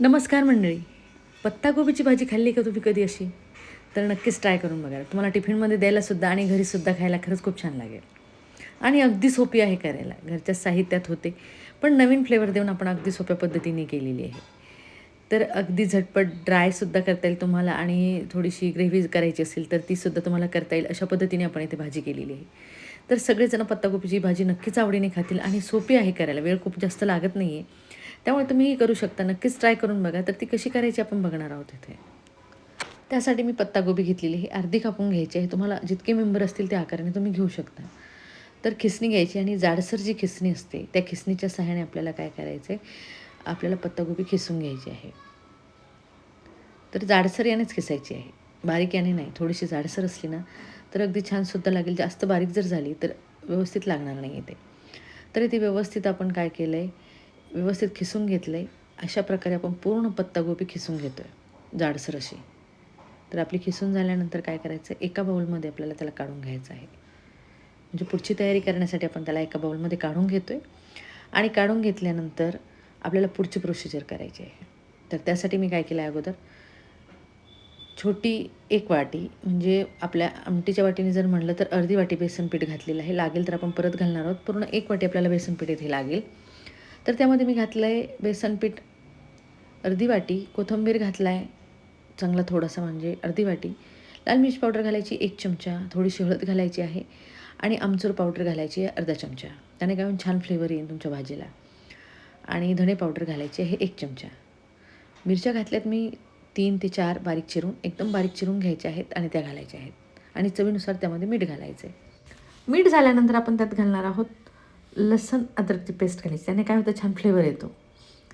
नमस्कार मंडळी. पत्ताकोबीची भाजी खाल्ली का तुम्ही कधी अशी? तर नक्कीच ट्राय करून बघा. तुम्हाला टिफिनमध्ये द्यायलासुद्धा आणि घरीसुद्धा खायला खरंच खूप छान लागेल. आणि अगदी सोपी आहे करायला. घरच्या साहित्यात होते. पण नवीन फ्लेवर देऊन आपण अगदी सोप्या पद्धतीने केलेली आहे. तर अगदी झटपट ड्रायसुद्धा करता येईल तुम्हाला आणि थोडीशी ग्रेव्ही करायची असेल तर तीसुद्धा तुम्हाला करता येईल अशा पद्धतीने आपण इथे भाजी केलेली आहे. तर सगळेजण पत्ताकोबीची भाजी नक्कीच आवडीने खातील आणि सोपी आहे करायला. वेळ खूप जास्त लागत नाही आहे त्यामुळे तुम्हीही करू शकता. नक्कीच ट्राय करून बघा. तर ती कशी करायची आपण बघणार आहोत इथे. त्यासाठी मी पत्तागोबी घेतलेली ही अर्धी कापून घ्यायची आहे. तुम्हाला जितके मेंबर असतील त्या आकाराने तुम्ही घेऊ शकता. तर खिसणी घ्यायची आणि जाडसर जी खिसणी असते त्या खिसणीच्या सहाय्याने आपल्याला काय करायचं आहे आपल्याला पत्तागोबी खिसून घ्यायची आहे. तर जाडसर यानेच खिसायची आहे. बारीक याने नाही. थोडीशी जाडसर असली ना तर अगदी छानसुद्धा लागेल. जास्त बारीक जर झाली तर व्यवस्थित लागणार नाही ते तर ते व्यवस्थित आपण काय केलं आहे व्यवस्थित खिसून घेतलं आहे अशा प्रकारे आपण पूर्ण पत्तागोबी खिसून घेतो आहे जाडसर अशी. तर आपली खिसून झाल्यानंतर काय करायचं? एका बाऊलमध्ये आपल्याला त्याला काढून घ्यायचं आहे. म्हणजे पुढची तयारी करण्यासाठी आपण त्याला एका बाऊलमध्ये काढून घेतो आहे आणि काढून घेतल्यानंतर आपल्याला पुढची प्रोसिजर करायची आहे. तर त्यासाठी मी काय केलं आहे अगोदर? छोटी एक वाटी म्हणजे आपल्या आमटीच्या वाटीने जर म्हणलं तर अर्धी वाटी बेसन पीठ घातलेलं आहे. लागेल तर आपण परत घालणार आहोत. पूर्ण एक वाटी आपल्याला बेसन पीठ इथे लागेल. तर त्यामध्ये मी घातलं आहे बेसन पीठ अर्धी वाटी कोथिंबीर घातला आहे चांगला थोडासा म्हणजे अर्धी वाटी. लाल मिरची पावडर घालायची एक चमचा थोडीशी हळद घालायची आहे आणि आमचूर पावडर घालायची आहे अर्धा चमचा. त्याने काय छान फ्लेवर येईल तुमच्या भाजीला. आणि धणे पावडर घालायची आहे एक चमचा. मिरच्या घातल्यात मी तीन ते चार बारीक चिरून एकदम बारीक चिरून घ्यायच्या आहेत आणि त्या घालायच्या आहेत. आणि चवीनुसार त्यामध्ये मीठ घालायचं आहे मीठ झाल्यानंतर आपण त्यात घालणार आहोत लसण अद्रकची पेस्ट घालायची. त्याने काय होतं? छान फ्लेवर येतो.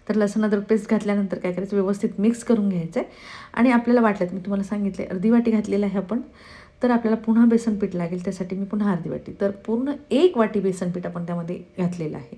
तर लसण अद्रक पेस्ट घातल्यानंतर काय करायचं? व्यवस्थित मिक्स करून घ्यायचं आहे आणि आपल्याला वाटलं मी तुम्हाला सांगितलं अर्धी वाटी घातलेलं आहे आपण तर आपल्याला पुन्हा बेसन पीठ लागेल. त्यासाठी मी पुन्हा अर्धी वाटी. तर पूर्ण एक वाटी बेसन पीठ आपण त्यामध्ये घातलेलं आहे.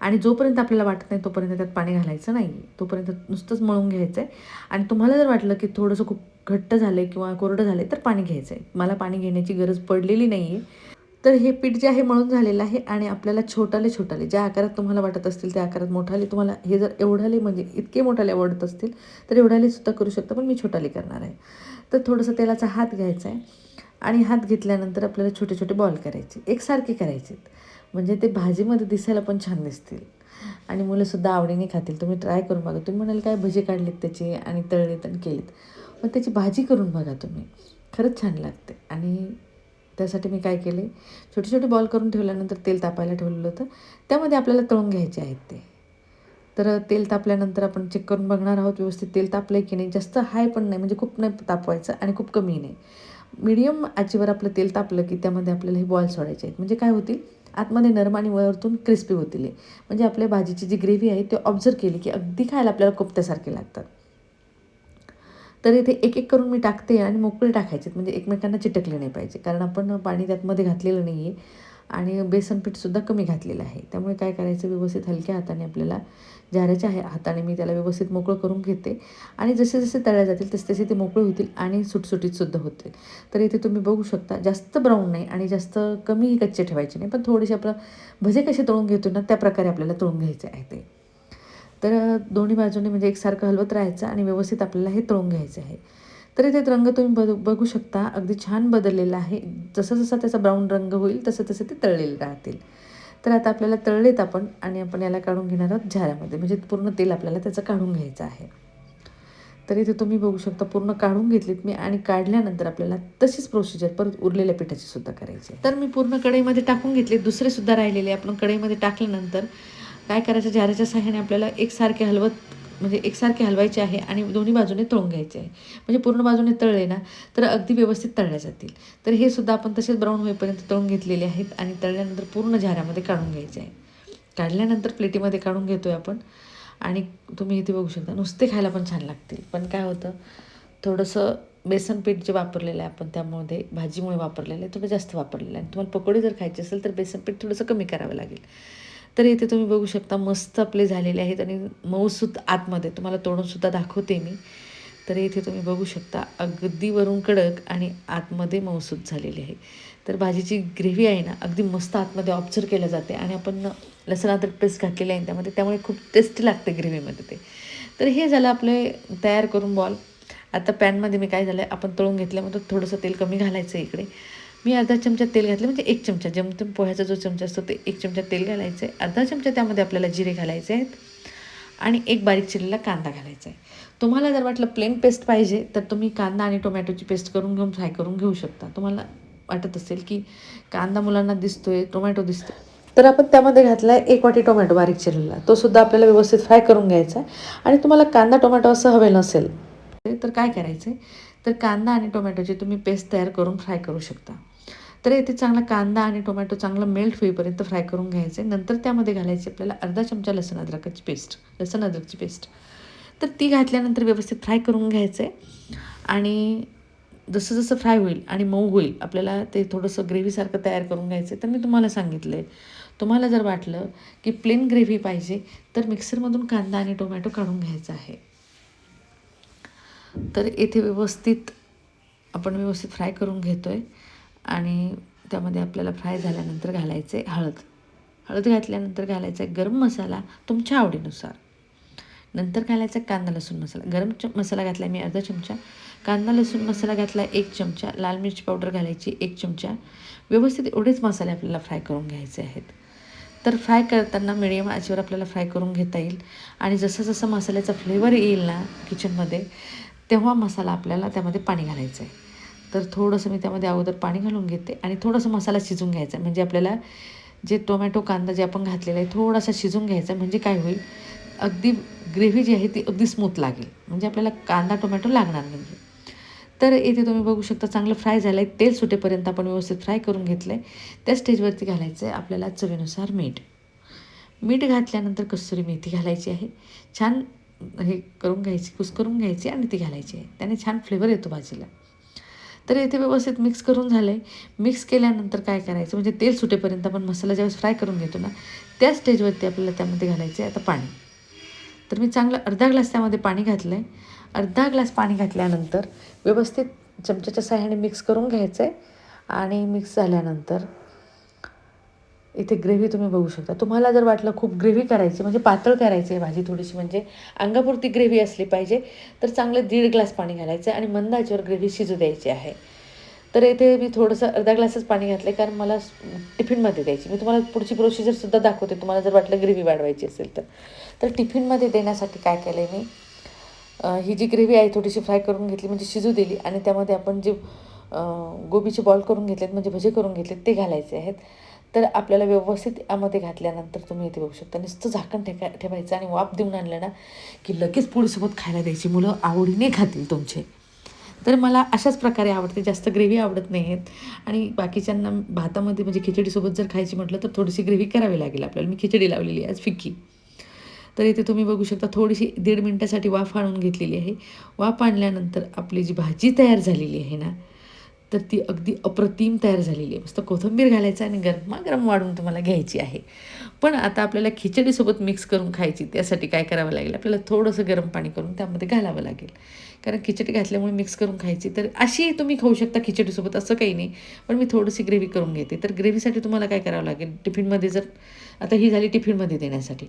आणि जोपर्यंत आपल्याला वाटत नाही तोपर्यंत त्यात पाणी घालायचं नाही तोपर्यंत नुसतंच मळून घ्यायचं आहे आणि तुम्हाला जर वाटलं की थोडंसं खूप घट्ट झालं आहे किंवा कोरडं झालं आहे तर पाणी घ्यायचं आहे मला पाणी घेण्याची गरज पडलेली नाही आहे तर हे पीठ जे आहे मळून झालेलं आहे आणि आपल्याला छोटाले छोटाले ज्या आकारात तुम्हाला वाटत असतील त्या आकारात मोठाले तुम्हाला हे जर एवढाले म्हणजे इतके मोठाले आवडत असतील तर एवढाले सुद्धा करू शकता पण मी छोटाले करणार आहे. तर थोडंसं तेलाचा हात घ्यायचा आहे आणि हात घेतल्यानंतर आपल्याला छोटे छोटे बॉल करायचे एकसारखे करायचे म्हणजे ते भाजीमध्ये दिसायला पण छान दिसतील. आणि मुलंसुद्धा आवडीने खातील. तुम्ही ट्राय करून बघा. तुम्ही म्हणाल काय भजी काढलीत त्याची आणि तळलीत आणि केलीत. मग त्याची भाजी करून बघा तुम्ही. खरंच छान लागते. आणि त्यासाठी मी काय केले? छोटे छोटे बॉल करून ठेवल्यानंतर तेल तापायला ठेवलेलं होतं. त्यामध्ये आपल्याला तळून घ्यायचे आहेत ते. तर तेल तापल्यानंतर आपण चेक करून बघणार आहोत व्यवस्थित तेल तापलं आहे की नाही. जास्त हाय पण नाही म्हणजे खूप नाही तापवायचं आणि खूप कमी नाही. मीडियम आचीवर आपलं तेल तापलं की त्यामध्ये आपल्याला हे बॉल सोडायचे आहेत. म्हणजे काय होतील? आतमध्ये नरम आणि वरतून क्रिस्पी होतील म्हणजे आपल्या भाजीची जी ग्रेव्ही आहे ते ऑब्झर्व केली की अगदी खायला आपल्याला कोपत्यासारखे लागतात. तर इथे एक एक करून मी टाकते आणि मोकळे टाकायचे म्हणजे एकमेकांना चिटकले नाही पाहिजे. कारण आपण पाणी त्यातमध्ये घातलेलं नाही आहे आणि बेसन पीठसुद्धा कमी घातलेलं आहे. त्यामुळे काय करायचं? व्यवस्थित हलक्या हाताने आपल्याला जाऱ्याच्या आहे हाताने मी त्याला व्यवस्थित मोकळं करून घेते. आणि जसे जसे तळ्या जातील तसे तसे ते मोकळे होतील आणि सुटसुटीतसुद्धा होतील. तर इथे तुम्ही बघू शकता जास्त ब्राऊन नाही आणि जास्त कमी कच्चे ठेवायचे नाही. पण थोडेसे आपलं भजे कसे तळून घेतो ना त्या प्रकारे आपल्याला तळून घ्यायचे आहे ते. तर दोन्ही बाजूने म्हणजे एकसारखं हलवत राहायचं आणि व्यवस्थित आपल्याला हे तळून घ्यायचं आहे. तर इथे रंग तुम्ही बघू बघू शकता. अगदी छान बदललेला आहे. जसं जसा त्याचा ब्राऊन रंग होईल तसं तसं ते तळलेले राहतील. तर आता आपल्याला तळलेत आपण आणि आपण याला काढून घेणार आहोत झाऱ्यामध्ये म्हणजे पूर्ण तेल आपल्याला त्याचं काढून घ्यायचं आहे. तर इथे तुम्ही बघू शकता पूर्ण काढून घेतलीत मी आणि काढल्यानंतर आपल्याला तशीच प्रोसिजर परत उरलेल्या पिठाची सुद्धा करायची तर मी पूर्ण कढईमध्ये टाकून घेतले. दुसरे सुद्धा राहिलेले आपण कढईमध्ये टाकल्यानंतर काय करायचं? जाऱ्याच्या सहाय्याने आपल्याला एकसारखे हलवत म्हणजे एकसारखे हलवायचे आहे आणि दोन्ही बाजूने तळून घ्यायचे आहे. म्हणजे पूर्ण बाजूने तळले ना तर अगदी व्यवस्थित तळल्या जातील. तर हे सुद्धा आपण तसेच ब्राऊन होईपर्यंत तळून घेतलेले आहेत आणि तळल्यानंतर पूर्ण झाऱ्यामध्ये काढून घ्यायचे आहे. काढल्यानंतर प्लेटीमध्ये काढून घेतो आहे आपण. आणि तुम्ही इथे बघू शकता नुसते खायला पण छान लागतील. पण काय होतं थोडंसं बेसन पीठ जे वापरलेलं आहे आपण त्यामध्ये भाजीमुळे वापरलेलं आहे थोडं जास्त वापरलेलं आहे. तुम्हाला पकोडे जर खायचे असेल तर बेसन पीठ थोडंसं कमी करावं लागेल. तर इथे तुम्ही बघू शकता मस्त आपले झालेले आहेत आणि मऊसूत आतमध्ये. तुम्हाला तोडूनसुद्धा दाखवते मी. तर इथे तुम्ही बघू शकता अगदी वरून कडक आणि आतमध्ये मऊसूत झालेली आहे. तर भाजीची ग्रेव्ही आहे ना अगदी मस्त आतमध्ये ऑब्झर्व केलं जाते आणि आपण लसण अद्रक पेस्ट घातलेली आहे त्यामध्ये त्यामुळे खूप टेस्टी लागते ग्रेव्हीमध्ये ते. तर हे झालं आपले तयार करून बॉल आता पॅनमध्ये मी काय झालं आहे आपण तळून घेतल्यामध्ये थोडंसं तेल कमी घालायचं इकडे. मी अर्धा चमचा तेल घातलं म्हणजे एक चमचा. जमतम पोह्याचा जो चमचा असतो ते एक चमचा तेल घालायचं आहे अर्धा चमचा त्यामध्ये आपल्याला जिरे घालायचे आहेत आणि एक बारीक चिरलेला कांदा घालायचा आहे तुम्हाला जर वाटलं प्लेन पेस्ट पाहिजे तर तुम्ही कांदा आणि टोमॅटोची पेस्ट करून घेऊन फ्राय करून घेऊ शकता. तुम्हाला वाटत असेल की कांदा मुलांना दिसतोय टोमॅटो दिसतो तर आपण त्यामध्ये घातला आहे एक वाटी टोमॅटो बारीक चिरलेला. तो सुद्धा आपल्याला व्यवस्थित फ्राय करून घ्यायचा आहे आणि तुम्हाला कांदा टोमॅटो असं हवे नसेल तर काय करायचं आहे तर कांदा आणि टोमॅटोची तुम्ही पेस्ट तयार करून फ्राय करू शकता. तर येथे चांगला कांदा आणि टोमॅटो चांगला मेल्ट होईपर्यंत फ्राय करून घ्यायचे. नंतर त्यामध्ये घालायची आपल्याला अर्धा चमचा लसण अद्रकाची पेस्ट लसण अद्रकची पेस्ट तर ती घातल्यानंतर व्यवस्थित फ्राय करून घ्यायचं. आहे आणि जसं जसं फ्राय होईल आणि मऊ होईल आपल्याला ते थोडंसं ग्रेव्हीसारखं तयार करून घ्यायचं आहे तर मी तुम्हाला सांगितलं. आहे तुम्हाला जर वाटलं की प्लेन ग्रेव्ही पाहिजे तर मिक्सरमधून कांदा आणि टोमॅटो काढून घ्यायचा आहे. तर येथे व्यवस्थित आपण व्यवस्थित फ्राय करून घेतो आहे आणि त्यामध्ये आपल्याला फ्राय झाल्यानंतर घालायचं आहे हळद. हळद घातल्यानंतर घालायचा आहे गरम मसाला तुमच्या आवडीनुसार. नंतर घालायचा कांदा लसूण मसाला. गरम च मसाला घातला मी अर्धा चमचा. कांदा लसूण मसाला घातला एक चमचा. लाल मिरची पावडर घालायची एक चमचा. व्यवस्थित एवढेच मसाले आपल्याला फ्राय करून घ्यायचे आहेत. तर फ्राय करताना मिडियम आचेवर आपल्याला फ्राय करून घेता येईल. आणि जसं जसं मसाल्याचा फ्लेवर येईल ना किचनमध्ये तेव्हा मसाला आपल्याला त्यामध्ये पाणी घालायचं आहे तर थोडंसं मी त्यामध्ये अगोदर पाणी घालून घेते आणि थोडंसं मसाला शिजून घ्यायचा. म्हणजे आपल्याला जे टोमॅटो कांदा जे आपण घातलेला आहे थोडासा शिजून घ्यायचा. म्हणजे काय होईल अगदी ग्रेव्ही जी आहे ती अगदी स्मूथ लागेल. म्हणजे आपल्याला कांदा टोमॅटो लागणार नाही तर इथे तुम्ही बघू शकता चांगलं फ्राय झालं आहे तेल सुटेपर्यंत आपण व्यवस्थित फ्राय करून घेतलं आहे त्या स्टेजवरती घालायचं आहे आपल्याला चवीनुसार मीठ. मीठ घातल्यानंतर कसुरी मेथी घालायची आहे. छान हे करून घ्यायची कुस करून घ्यायची आणि ती घालायची आहे. त्याने छान फ्लेवर येतो भाजीला. तर इथे व्यवस्थित मिक्स करून झालं आहे मिक्स केल्यानंतर काय करायचं? म्हणजे तेल सुटेपर्यंत आपण मसाला ज्यावेळेस फ्राय करून घेतो ना त्या स्टेजवरती आपल्याला त्यामध्ये घालायचं आहे आता पाणी. तर मी चांगलं अर्धा ग्लास त्यामध्ये पाणी घातलं आहे अर्धा ग्लास पाणी घातल्यानंतर व्यवस्थित चमच्याच्या सहाय्याने मिक्स करून घ्यायचं आहे आणि मिक्स झाल्यानंतर इथे ग्रेव्ही तुम्ही बघू शकता. तुम्हाला जर वाटलं खूप ग्रेव्ही करायची म्हणजे पातळ करायची आहे भाजी थोडीशी म्हणजे अंगापुरती ग्रेव्ही असली पाहिजे तर चांगलं दीड ग्लास पाणी घालायचं आहे आणि मंद आचेवर ग्रेव्ही शिजू द्यायची आहे. तर इथे मी थोडंसं अर्धा ग्लासच पाणी घातलं कारण मला टिफिनमध्ये द्यायची. मी तुम्हाला पुढची प्रोसिजरसुद्धा दाखवते तुम्हाला जर वाटलं ग्रेव्ही वाढवायची असेल तर. तर टिफिनमध्ये देण्यासाठी काय केलं आहे मी ही जी ग्रेव्ही आहे थोडीशी फ्राय करून घेतली म्हणजे शिजू दिली आणि त्यामध्ये आपण जे गोबीचे बॉल करून घेतलेत म्हणजे भजे करून घेतलेत ते घालायचे आहेत. तर आपल्याला व्यवस्थित यामध्ये घातल्यानंतर तुम्ही इथे बघू शकता. नुसतं झाकण ठेका ठेवायचं आणि वाफ देऊन आणलं ना की लगेच पोळीसोबत खायला द्यायची मुलं आवडीने खातील तुमचे. तर मला अशाच प्रकारे आवडते. जास्त ग्रेव्ही आवडत नाही आहेत आणि बाकीच्यांना भातामध्ये म्हणजे खिचडीसोबत जर खायची म्हटलं तर थोडीशी ग्रेव्ही करावी लागेल आपल्याला. मी खिचडी लावलेली आहे आज फिक्की. तर इथे तुम्ही बघू शकता थोडीशी दीड मिनटासाठी वाफ आणून घेतलेली आहे. वाफ आणल्यानंतर आपली जी भाजी तयार झालेली आहे ना तर ती अगदी अप्रतिम तयार झालेली आहे. मस्त कोथिंबीर घालायचं आणि गरमागरम वाढून तुम्हाला घ्यायची आहे. पण आता आपल्याला खिचडीसोबत मिक्स करून खायची त्यासाठी काय करावं लागेल? आपल्याला थोडंसं गरम पाणी करून त्यामध्ये घालावं लागेल. कारण खिचडी घातल्यामुळे मिक्स करून खायची. तर अशी तुम्ही खाऊ शकता खिचडीसोबत असं काही नाही. पण मी थोडीशी ग्रेव्ही करून घेते. तर ग्रेव्हीसाठी तुम्हाला काय करावं लागेल? टिफिनमध्ये जर आता ही झाली टिफिनमध्ये देण्यासाठी.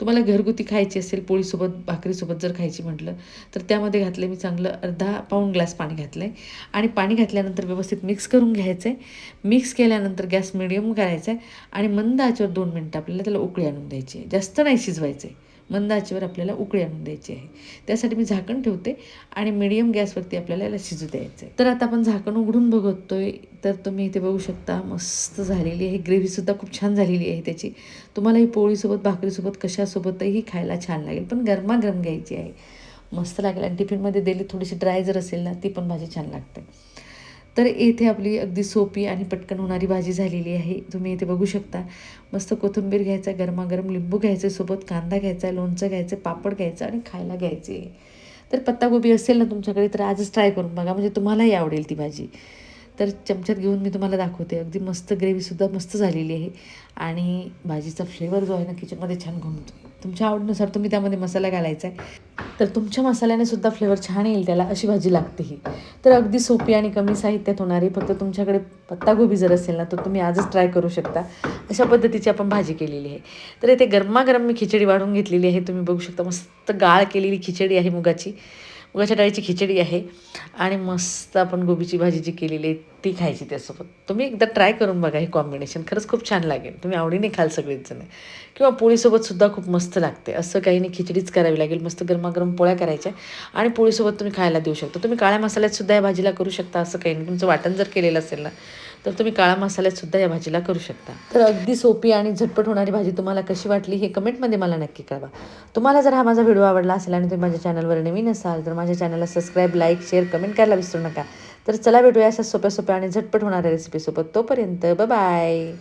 तुम्हाला घरगुती खायची असेल पोळीसोबत भाकरीसोबत जर खायची म्हटलं तर त्यामध्ये घातलं मी चांगलं अर्धा पाऊण ग्लास पाणी घातलं आहे आणि पाणी घातल्यानंतर व्यवस्थित मिक्स करून घ्यायचं आहे मिक्स केल्यानंतर गॅस मिडियम करायचा आहे आणि मंद आचेवर दोन मिनटं आपल्याला त्याला उकळी आणून द्यायची आहे. जास्त नाही शिजवायचं आहे मंद आचेवर आपल्याला उकळी आणून द्यायची आहे. त्यासाठी मी झाकण ठेवते आणि मिडियम गॅसवरती आपल्याला याला शिजू द्यायचं आहे तर आता आपण झाकण उघडून बघतोय. तर तुम्ही इथे बघू शकता मस्त झालेली आहे. ग्रेव्हीसुद्धा खूप छान झालेली आहे त्याची. तुम्हाला ही पोळीसोबत भाकरीसोबत कशासोबतही खायला छान लागेल. पण गरमागरम घ्यायची आहे. मस्त लागेल. आणि टिफिनमध्ये दिली थोडीशी ड्राय जर असेल ना ती पण भाजी छान लागते. तर येथे आपली अगदी सोपी आणि पटकन होणारी भाजी झालेली आहे. तुम्ही इथे बघू शकता. मस्त कोथिंबीर घ्यायचा गरमागरम लिंबू घ्यायचे सोबत कांदा घ्यायचा लोणचं घ्यायचं पापड घ्यायचं आणि खायला घ्यायचे. तर पत्तागोबी असेल ना तुमच्याकडे तर आजच ट्राय करून बघा. म्हणजे तुम्हालाही आवडेल ती भाजी. तर चमच्यात घेऊन मी तुम्हाला दाखवते. अगदी मस्त ग्रेव्हीसुद्धा मस्त झालेली आहे. आणि भाजीचा फ्लेवर जो आहे ना किचनमध्ये छान घुमतो तुमच्या आवडीनुसार तुम्ही त्यामध्ये मसाला घालायचा आहे. तर तुमच्या मसाल्याने सुद्धा फ्लेवर छान येईल त्याला अशी भाजी लागते ही. तर अगदी सोपी आणि कमी साहित्यात होणारी फक्त तुमच्याकडे पत्तागोबी जर असेल ना तर तुम्ही आजच ट्राय करू शकता. अशा पद्धतीची आपण भाजी केलेली आहे. तर इथे गरमागरम मी खिचडी वाढून घेतलेली आहे. तुम्ही बघू शकता मस्त गाळ केलेली खिचडी आहे मुगाची. मुगाच्या डाळीची खिचडी आहे. आणि मस्त आपण गोबीची भाजी जी केलेली आहे ती खायची त्यासोबत. तुम्ही एकदा ट्राय करून बघा हे कॉम्बिनेशन खरंच खूप छान लागेल. तुम्ही आवडीने खाल सगळेच जण किंवा पोळीसोबतसुद्धा खूप मस्त लागते. असं काही नाही खिचडीच करावी लागेल. मस्त गरमागरम पोळ्या करायच्या. आणि पोळीसोबत तुम्ही खायला देऊ शकता. तुम्ही काळ्या मसाल्यात सुद्धा या भाजीला करू शकता. असं काही नाही. तुमचं वाटण जर केलेलं असेल ना तर तुम्ही काळ्या मसाल्यातसुद्धा या भाजीला करू शकता. तर अगदी सोपी आणि झटपट होणारी भाजी तुम्हाला कशी वाटली हे कमेंटमध्ये मला नक्की कळवा. तुम्हाला जर हा माझा व्हिडिओ आवडला असेल आणि तुम्ही माझ्या चॅनलवर नवीन असाल तर माझ्या चॅनलला सबस्क्राईब लाईक शेअर कमेंट करायला विसरू नका. तर चला भेटूया अशा सोप्या सोप्या आणि झटपट होणाऱ्या रेसिपीसोबत तोपर्यंत बाय